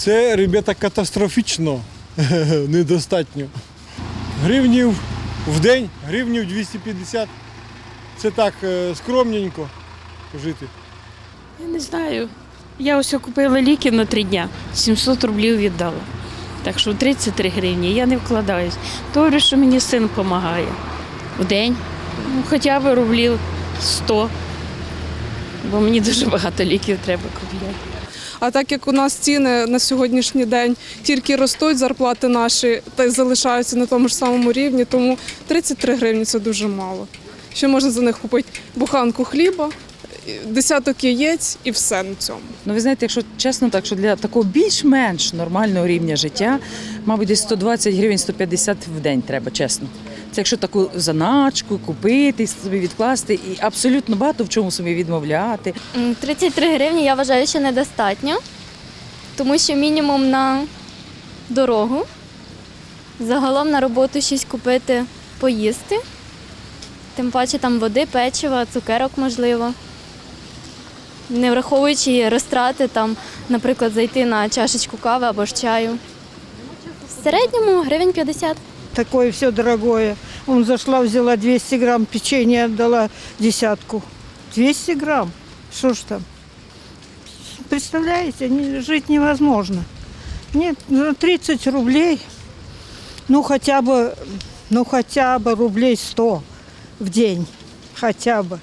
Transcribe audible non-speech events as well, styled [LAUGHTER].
Це, ребята, катастрофічно [LAUGHS] недостатньо. Гривнів в день, гривнів 250. Це так е, скромненько жити. Я не знаю. Я ось купила ліки на три дня, 700 рублів віддала. Так що 33 гривні я не вкладаюсь. Добре, що мені син допомагає. В день, ну, хоча б рублів 100. Бо мені дуже багато ліків треба купляти. А так як у нас ціни на сьогоднішній день тільки ростуть, зарплати наші та й залишаються на тому ж самому рівні, тому 33 гривні це дуже мало. Ще можна за них купити буханку хліба, десяток яєць і все на цьому. Ну, ви знаєте, якщо чесно, так що для такого більш-менш нормального рівня життя, мабуть, десь 120 гривень, 150 в день треба, чесно. Це якщо таку заначку купити, собі відкласти і абсолютно багато в чому собі відмовляти. 33 гривні я вважаю, що недостатньо, тому що мінімум на дорогу. Загалом на роботу щось купити, поїсти. Тим паче там води, печива, цукерок можливо. Не враховуючи розтрати, там, наприклад, зайти на чашечку кави або ж чаю. В середньому гривень 50. Такое все дорогое. Он зашла, взяла 200 грамм печенья, отдала десятку. 200 грамм? Что ж там? Представляете, жить невозможно. Нет, за 30 рублей, ну хотя бы, ну хотя бы рублей 100 в день, хотя бы.